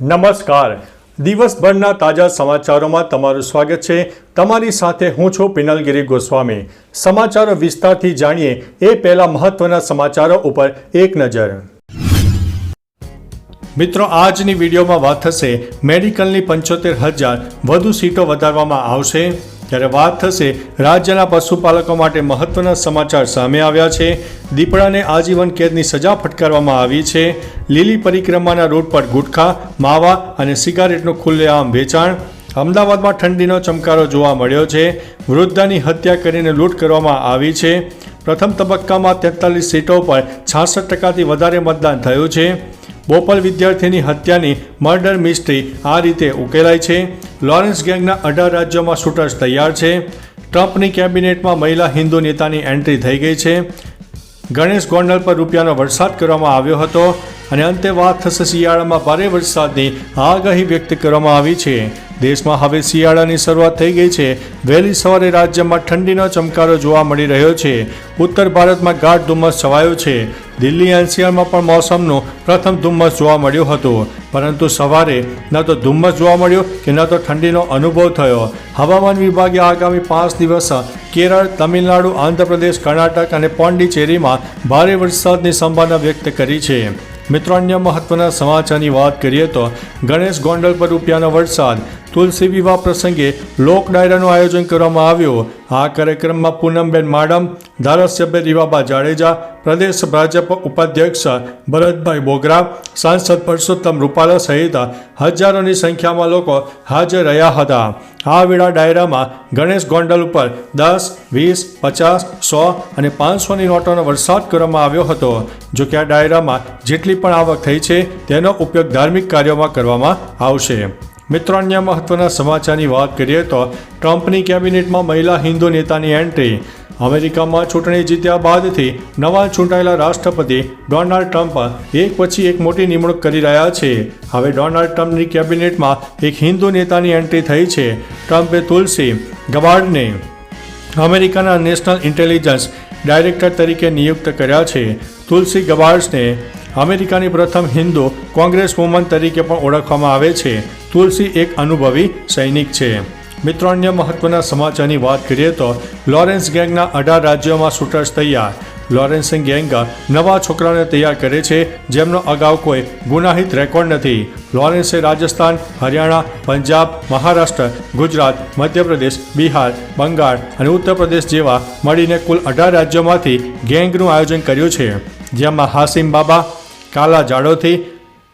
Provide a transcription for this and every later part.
નમસ્કાર. દિવસભરના તાજા સમાચારોમાં તમારું સ્વાગત છે. તમારી સાથે હું છું પિનલગીરી ગોસ્વામી. સમાચારો વિસ્તારથી જાણીએ એ પહેલા મહત્વના સમાચારો ઉપર એક નજર. મિત્રો, આજની વિડીયોમાં વાત થશે મેડિકલની પંચોતેર હજાર વધુ સીટો વધારવામાં આવશે. ત્યારે વાત થશે રાજ્યના પશુપાલકો માટે મહત્વના સમાચાર સામે આવ્યા છે. દીપડાને આજીવન કેદની સજા ફટકારવામાં આવી છે. લીલી પરિક્રમાના રૂટ પર ગુટખા, માવા અને સિગારેટનું ખુલ્લેઆમ વેચાણ. અમદાવાદમાં ઠંડીનો ચમકારો જોવા મળ્યો છે. વૃદ્ધાની હત્યા કરીને લૂંટ કરવામાં આવી છે. પ્રથમ તબક્કામાં તેતાલીસ સીટો પર છાસઠ ટકાથી વધારે મતદાન થયું છે. બોપલ વિદ્યાર્થીની હત્યાની મર્ડર મિસ્ટ્રી આ રીતે ઉકેલાઈ છે. લોરેન્સ ગેંગના અઢાર રાજ્યોમાં શૂટર્સ તૈયાર છે. ટ્રમ્પની કેબિનેટમાં મહિલા હિન્દુ નેતાની એન્ટ્રી થઈ ગઈ છે. ગણેશ ગોંડલ પર રૂપિયાનો વરસાદ કરવામાં આવ્યો હતો અને અંતે વાત થશે શિયાળામાં ભારે વરસાદની આગાહી વ્યક્ત કરવામાં આવી છે. દેશમાં હવે શિયાળાની શરૂઆત થઈ ગઈ છે. વહેલી સવારે રાજ્યમાં ઠંડીનો ચમકારો જોવા મળી રહ્યો છે. ઉત્તર ભારતમાં ગાઢ ધુમ્મસ છવાયો છે. દિલ્હી એનસીઆરમાં પણ મોસમનું પ્રથમ ધુમ્મસ જોવા મળ્યું હતું. પરંતુ સવારે ન તો ધુમ્મસ જોવા મળ્યો કે ન તો ઠંડીનો અનુભવ થયો. હવામાન વિભાગે આગામી પાંચ દિવસ કેરળ, તમિલનાડુ, આંધ્રપ્રદેશ, કર્ણાટક અને પોંડિચેરીમાં ભારે વરસાદની સંભાવના વ્યક્ત કરી છે. મિત્રો, અન્ય મહત્વના સમાચારની વાત કરીએ તો ગણેશ ગોંડલ પર રૂપિયાનો વરસાદ તુલસી વિવાહ પ્રસંગે લોક ડાયરાનું આયોજન કરવામાં આવ્યું. આ કાર્યક્રમમાં પૂનમબેન માડમ, ધારાસભ્ય રીવાબા જાડેજા, પ્રદેશ ભાજપ ઉપાધ્યક્ષ ભરતભાઈ બોગરા, સાંસદ પરસોત્તમ રૂપાલા સહિત હજારોની સંખ્યામાં લોકો હાજર રહ્યા હતા. આ વેળા ડાયરામાં ગણેશ ગોંડલ ઉપર દસ, વીસ, પચાસ, સો અને પાંચસોની નોટોનો વરસાદ કરવામાં આવ્યો હતો. જો કે આ ડાયરામાં જેટલી પણ આવક થઈ છે, તેનો ઉપયોગ ધાર્મિક કાર્યોમાં કરવામાં આવશે. મિત્રો અન્ય મહત્વના સમાચારની વાત કરીએ તો ટ્રમ્પની કેબિનેટમાં મહિલા હિન્દુ નેતાની એન્ટ્રી. અમેરિકામાં ચૂંટણી જીત્યા બાદથી નવા ચૂંટાયેલા રાષ્ટ્રપતિ ડોનાલ્ડ ટ્રમ્પ એક પછી એક મોટી નિમણૂક કરી રહ્યા છે. હવે ડોનાલ્ડ ટ્રમ્પની કેબિનેટમાં એક હિન્દુ નેતાની એન્ટ્રી થઈ છે. ટ્રમ્પે તુલસી ગબાર્ડને અમેરિકાના નેશનલ ઇન્ટેલિજન્સ ડાયરેક્ટર તરીકે નિયુક્ત કર્યા છે. તુલસી ગબાર્ડ્સને અમેરિકાની પ્રથમ હિન્દુ કોંગ્રેસ વુમન તરીકે પણ ઓળખવામાં આવે છે. તુલસી એક અનુભવી સૈનિક છે. મિત્રો, અન્ય મહત્વના સમાચારની વાત કરીએ તો લોરેન્સ ગેંગના અઢાર રાજ્યોમાં શૂટર્સ તૈયાર. લોરેન્સ ગેંગ નવા છોકરાઓને તૈયાર કરે છે, જેમનો અગાઉ કોઈ ગુનાહિત રેકોર્ડ નથી. લોરેન્સે રાજસ્થાન, હરિયાણા, પંજાબ, મહારાષ્ટ્ર, ગુજરાત, મધ્યપ્રદેશ, બિહાર, બંગાળ અને ઉત્તર પ્રદેશ જેવા મળીને કુલ અઢાર રાજ્યોમાંથી ગેંગનું આયોજન કર્યું છે. જેમાં હાસિમ બાબા, કાલા જાડોથી,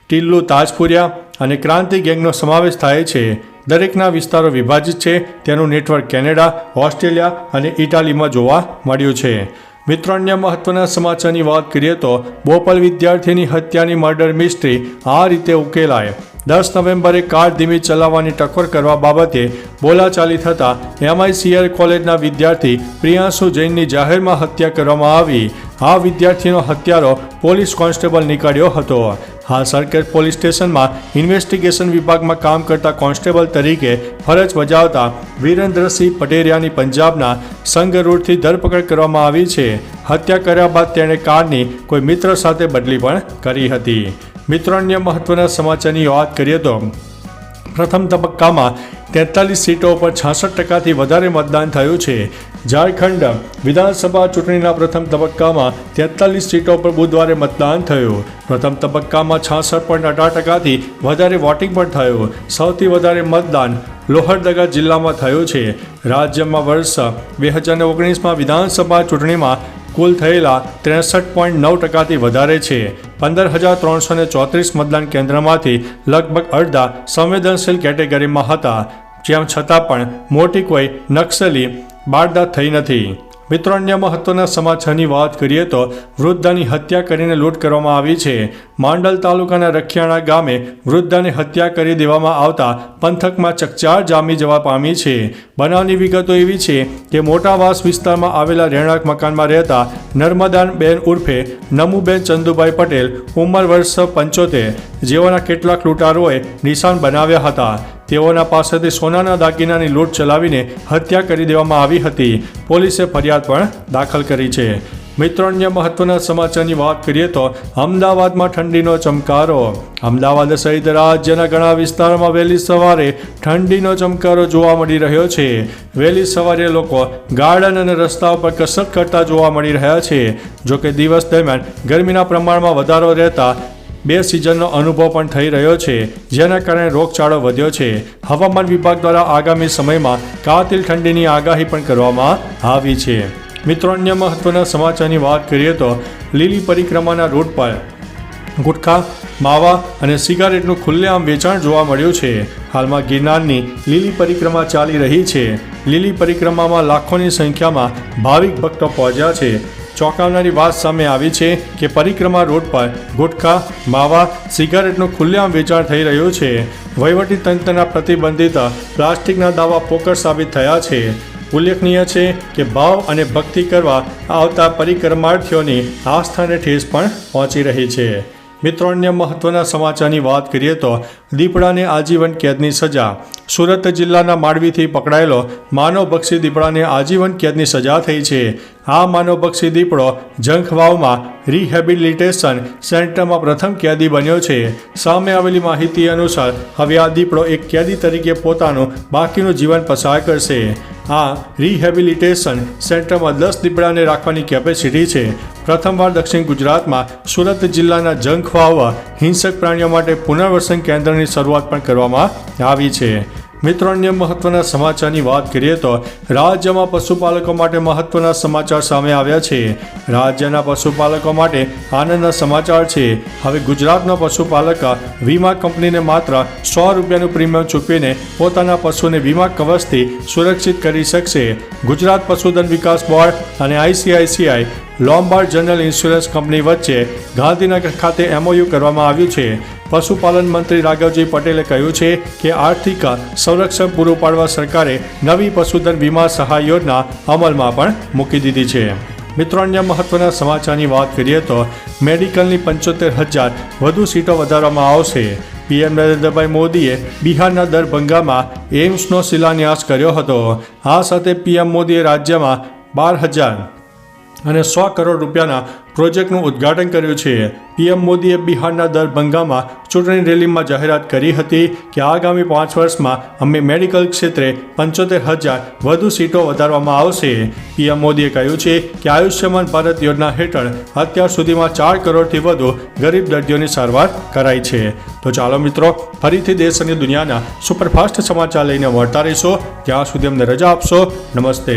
ટિલ્લુ તાજપુરિયા અને ક્રાંતિ ગેંગનો સમાવેશ થાય છે. દરેકના વિસ્તારો વિભાજિત છે. તેનું નેટવર્ક કેનેડા, ઓસ્ટ્રેલિયા અને ઇટાલીમાં જોવા મળ્યું છે. મિત્રો, અન્ય મહત્વના સમાચારની વાત કરીએ તો બોપલ વિદ્યાર્થીની હત્યાની મર્ડર મિસ્ટ્રી આ રીતે ઉકેલાય. દસ નવેમ્બરે કાર ધીમી ચલાવવાની ટકોર કરવા બાબતે બોલાચાલી થતાં એમઆઈસીઆર કોલેજના વિદ્યાર્થી પ્રિયાંશુ જૈનની જાહેરમાં હત્યા કરવામાં આવી. આ વિદ્યાર્થીનો હત્યારો પોલીસ કોન્સ્ટેબલ નીકળ્યો હતો. હા સરકારી પોલીસ સ્ટેશનમાં ઇન્વેસ્ટિગેશન વિભાગમાં કામ કરતા કોન્સ્ટેબલ તરીકે ફરજ બજાવતા વીરેન્દ્રસિંહ પટેરિયાની પંજાબના સંગરૂરથી ધરપકડ કરવામાં આવી છે. હત્યા કર્યા બાદ તેણે કારની કોઈ મિત્ર સાથે બદલી પણ કરી હતી. મિત્રો, અન્ય મહત્વના સમાચારની વાત કરીએ તો પ્રથમ તબક્કામાં તેતાલીસ સીટો પર છાસઠ ટકાથી વધારે મતદાન થયું છે. ઝારખંડ વિધાનસભા ચૂંટણીના પ્રથમ તબક્કામાં તેતાલીસ સીટો પર બુધવારે મતદાન થયું. પ્રથમ તબક્કામાં છાસઠ પોઈન્ટ અઢાર ટકાથી વધારે વોટિંગ પણ થયું. સૌથી વધારે મતદાન લોહરદગા જિલ્લામાં થયું છે. રાજ્યમાં વર્ષ બે હજાર ઓગણીસમાં વિધાનસભા ચૂંટણીમાં કુલ થયેલા ત્રેસઠ પોઈન્ટ નવ ટકાથી વધારે છે. પંદર હજાર ત્રણસો ને ચોત્રીસ મતદાન કેન્દ્રમાંથી લગભગ અડધા સંવેદનશીલ કેટેગરીમાં હતા, જેમ છતાં પણ મોટી કોઈ નક્સલી બારદાદ થઈ નથી. મિત્રો, અન્ય મહત્વના સમાચારની વાત કરીએ તો વૃદ્ધાની હત્યા કરીને લૂંટ કરવામાં આવી છે. માંડલ તાલુકાના રખિયાણા ગામે વૃદ્ધાની હત્યા કરી દેવામાં આવતા પંથકમાં ચકચાર જામી જવા પામી છે. બનાવની વિગતો એવી છે કે મોટાવાસ વિસ્તારમાં આવેલા રહેણાંક મકાનમાં રહેતા નર્મદાબેન ઉર્ફે નમુબેન ચંદુભાઈ પટેલ ઉંમર વર્ષ પંચોતેર, જેઓના કેટલાક લૂંટારોએ નિશાન બનાવ્યા હતા. તેઓના પાસેથી સોનાના દાગીનાની લૂંટ ચલાવીને હત્યા કરી દેવામાં આવી હતી. પોલીસે ફરિયાદ પણ દાખલ કરી છે. મિત્રો અન્ય મહત્વના સમાચારની વાત કરીએ તો અમદાવાદમાં ઠંડીનો ચમકારો. અમદાવાદ સહિત રાજ્યના ઘણા વિસ્તારોમાં વહેલી સવારે ઠંડીનો ચમકારો જોવા મળી રહ્યો છે. વહેલી સવારે લોકો ગાર્ડન અને રસ્તાઓ પર કસરત કરતા જોવા મળી રહ્યા છે. જો કે દિવસ દરમિયાન ગરમીના પ્રમાણમાં વધારો રહેતા બે સિઝનનો અનુભવ પણ થઈ રહ્યો છે, જેના કારણે રોગચાળો વધ્યો છે. હવામાન વિભાગ દ્વારા આગામી સમયમાં કાતિલ ઠંડીની આગાહી પણ કરવામાં આવી છે. મિત્રો, અન્ય મહત્વના સમાચારની વાત કરીએ તો લીલી પરિક્રમાના રૂટ પર ગુટખા, માવા અને સિગારેટનું ખુલ્લેઆમ વેચાણ જોવા મળ્યું છે. હાલમાં ગિરનારની લીલી પરિક્રમા ચાલી રહી છે. લીલી પરિક્રમામાં લાખોની સંખ્યામાં ભાવિક ભક્તો પહોંચ્યા છે. ચોંકાવનારી વાત સામે આવી છે કે પરિક્રમા રોડ પર ગુટખા, માવા, સિગારેટનું ખુલ્લેઆમ વેચાણ થઈ રહ્યું છે. વહીવટી તંત્રના પ્રતિબંધિત પ્લાસ્ટિકના દાવા પોકળ સાબિત થયા છે. ઉલ્લેખનીય છે કે ભાવ અને ભક્તિ કરવા આવતા પરિક્રમાર્થીઓની આસ્થાને ઠેસ પણ પહોંચી રહી છે. મિત્રો, અન્ય મહત્વના સમાચારની વાત કરીએ તો દીપડાને આજીવન કેદની સજા. સુરત જિલ્લાના માંડવીથી પકડાયેલો માનવભક્ષી દીપડાને આજીવન કેદની સજા થઈ છે. આ માનવભક્ષી દીપડો જંખવાવમાં રિહેબિલિટેશન સેન્ટરમાં પ્રથમ કેદી બન્યો છે. સામે આવેલી માહિતી અનુસાર, હવે આ દીપડો એક કેદી તરીકે પોતાનું બાકીનું જીવન પસાર કરશે. આ રિહેબિલિટેશન સેન્ટરમાં દસ દીપડાને રાખવાની કેપેસિટી છે. પ્રથમવાર દક્ષિણ ગુજરાતમાં સુરત જિલ્લાના જંખવાવ હિંસક પ્રાણીઓ માટે પુનર્વસન કેન્દ્રની શરૂઆત પણ કરવામાં આવી છે. મિત્રો, અન્ય મહત્વના સમાચારની વાત કરીએ તો રાજ્યમાં પશુપાલકો માટે મહત્વના સમાચાર સામે આવ્યા છે. રાજ્યના પશુપાલકો માટે આનંદના સમાચાર છે. હવે ગુજરાતના પશુપાલક વીમા કંપનીને માત્ર સો રૂપિયાનું પ્રીમિયમ ચૂકવીને પોતાના પશુને વીમા કવચથી સુરક્ષિત કરી શકશે. ગુજરાત પશુધન વિકાસ બોર્ડ અને ICICI, Lombard general insurance company વચ્ચે ગાંધીનગર ખાતે એમઓયુ કરવામાં આવ્યું છે. પશુપાલન મંત્રી રાઘવજી પટેલે કહ્યું છે કે આર્થિક સંરક્ષણ પૂરું પાડવા સરકારે નવી પશુધન વીમા સહાય યોજના અમલમાં પણ મૂકી દીધી છે. મિત્રો, અન્ય મહત્વના સમાચારની વાત કરીએ તો મેડિકલની પંચોતેર હજાર વધુ સીટો વધારવામાં આવશે. પીએમ નરેન્દ્રભાઈ મોદીએ બિહારના દરભંગામાં એમ્સનો શિલાન્યાસ કર્યો હતો. આ સાથે પીએમ મોદીએ રાજ્યમાં બાર હજાર અને સો કરોડ રૂપિયાના પ્રોજેક્ટનું ઉદ્ઘાટન કર્યું છે. પીએમ મોદીએ બિહારના દરભંગામાં ચૂંટણી રેલીમાં જાહેરાત કરી હતી કે આગામી પાંચ વર્ષમાં અમે મેડિકલ ક્ષેત્રે પંચોતેર હજાર વધુ સીટો વધારવામાં આવશે. પીએમ મોદીએ કહ્યું છે કે આયુષ્યમાન ભારત યોજના હેઠળ અત્યાર સુધીમાં ચાર કરોડથી વધુ ગરીબ દર્દીઓની સારવાર કરાઈ છે. તો ચાલો મિત્રો, ફરીથી દેશ અને દુનિયાના સુપરફાસ્ટ સમાચાર લઈને મળતા રહીશો. ત્યાં સુધી અમને રજા આપશો. નમસ્તે.